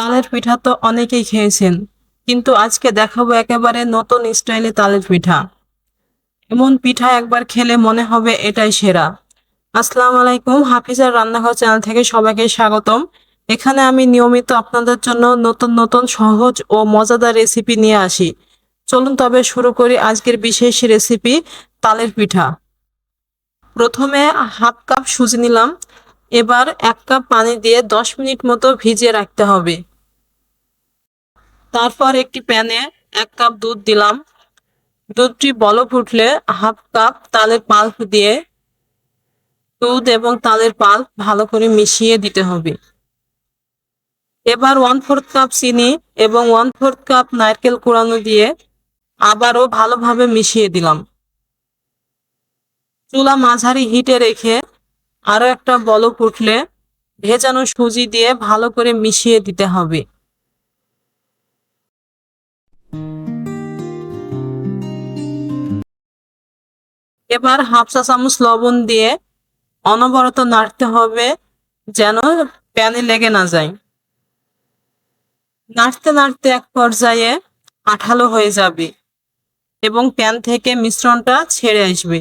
তালের পিঠা তো অনেকেই খেয়েছেন, কিন্তু আজকে দেখাবো একেবারে নতুন স্টাইলে তালের পিঠা। এমন পিঠা একবার খেলে মনে হবে এটাই সেরা। আসসালামু আলাইকুম, হাফিজার রান্নাঘর চ্যানেল থেকে সবাইকে স্বাগতম। এখানে আমি নিয়মিত আপনাদের জন্য নতুন নতুন সহজ ও মজাদার রেসিপি নিয়ে আসি। চলুন তবে শুরু করি আজকের বিশেষ রেসিপি, তালের পিঠা। প্রথমে হাফ কাপ সুজি নিলাম, এবার এক কাপ পানি দিয়ে দশ মিনিট মতো ভিজিয়ে রাখতে হবে। তারপর একটি প্যানে এক কাপ দুধ দিলাম। দুধটি বলক উঠলে হাফ কাপ তালের পাল্প দিয়ে দুধ এবং তালের পাল্প ভালো করে মিশিয়ে দিতে হবে। এবার ওয়ান ফোর্থ কাপ চিনি এবং ওয়ান ফোর্থ কাপ নারকেল কোড়ানো দিয়ে আবারও ভালোভাবে মিশিয়ে দিলাম। চুলা মাঝারি হিটে রেখে আরও একটা বলক উঠলে ভেজানো সুজি দিয়ে ভালো করে মিশিয়ে দিতে হবে। এবার হাফ চা চামচ লবণ দিয়ে অনবরত নাড়তে হবে যেন প্যানে লেগে না যায়। নাড়তে নাড়তে এক পর্যায়ে আঠালো হয়ে যাবে এবং প্যান থেকে মিশ্রণটা ছেড়ে আসবে।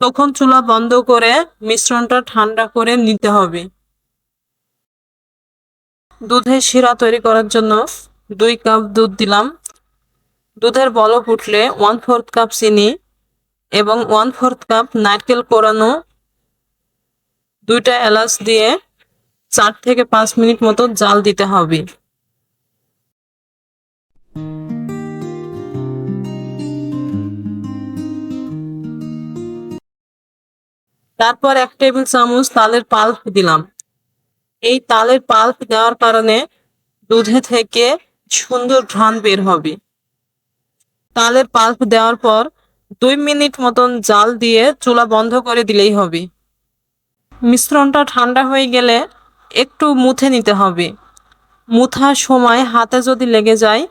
তখন চুলা বন্ধ করে মিশ্রণটা ঠান্ডা করে নিতে হবে। দুধের শিরা তৈরি করার জন্য দুই কাপ দুধ দিলাম। দুধের বলক উঠলে ওয়ান ফোর্থ কাপ চিনি এবং ওয়ান ফোর্থ কাপ নারকেল কোরানো দুইটা এলাচ দিয়ে চার থেকে পাঁচ মিনিট মতো জাল দিতে হবে। তারপর এক টেবিল চামচ তালের পাল্প দিলাম। এই তালের পাল্প দেওয়ার কারণে দুধে থেকে সুন্দর ঘ্রাণ বের হবে। তালের পাল্প দেওয়ার পর দুই মিনিট মতন জাল দিয়ে চুলা বন্ধ করে দিলেই হবে। মিশ্রণটা ঠান্ডা হয়ে গেলে একটু মুথে নিতে হবে। মুথার সময় হাতে যদি লেগে যায়,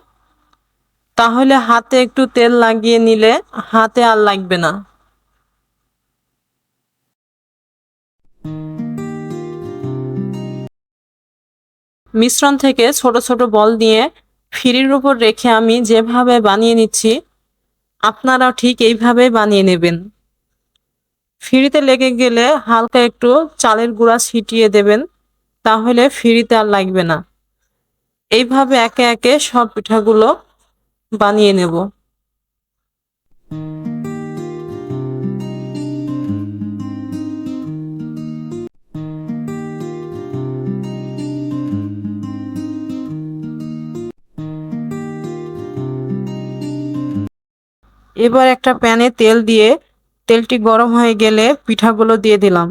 তাহলে হাতে একটু তেল লাগিয়ে নিলে হাতে আর লাগবে না। মিশ্রণ থেকে ছোট ছোট বল দিয়ে ফিরির উপর রেখে আমি যেভাবে বানিয়ে নিচ্ছি আপনারাও ঠিক এইভাবে বানিয়ে নেবেন। ফিরিতে লেগে গেলে হালকা একটু চালের গুঁড়া ছিটিয়ে দেবেন, তাহলে ফিরিতে আর লাগবে না। এইভাবে একে একে সব পিঠাগুলো বানিয়ে নেব। এবার একটা প্যানে তেল দিয়ে তেলটি গরম হয়ে গেলে পিঠাগুলো দিয়ে দিলাম।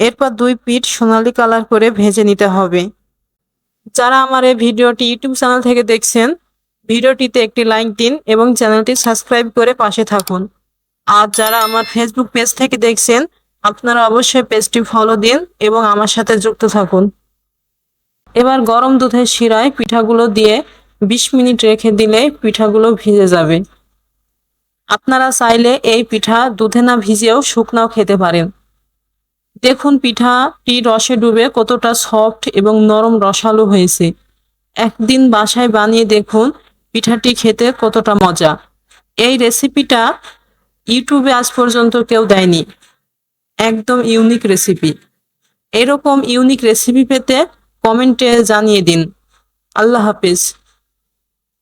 এরপর দুই পিঠ সোনালি কালার করে ভেজে নিতে হবে। যারা আমার এই ভিডিওটি ইউটিউব চ্যানেল থেকে দেখছেন, ভিডিওটিতে একটি লাইক দিন এবং চ্যানেলটি সাবস্ক্রাইব করে পাশে থাকুন। আর যারা আমার ফেসবুক পেজ থেকে দেখছেন, আপনারা অবশ্যই পেজটি ফলো দিন এবং আমার সাথে যুক্ত থাকুন। এবার গরম দুধের শিরায় পিঠাগুলো দিয়ে বিশ মিনিট রেখে দিলে পিঠাগুলো ভিজে যাবে। আপনারা চাইলে এই পিঠা দুধে না ভিজেও শুকনাও খেতে পারেন। দেখুন পিঠাটি রসে ডুবে কতটা সফট এবং নরম রসালো হয়েছে। একদিন বাসায় বানিয়ে দেখুন পিঠাটি খেতে কতটা মজা। এই রেসিপিটা ইউটিউবে আজ পর্যন্ত কেউ দেয়নি। একদম ইউনিক রেসিপি। এরকম ইউনিক রেসিপি পেতে কমেন্টে জানিয়ে দিন। আল্লাহ হাফিজ।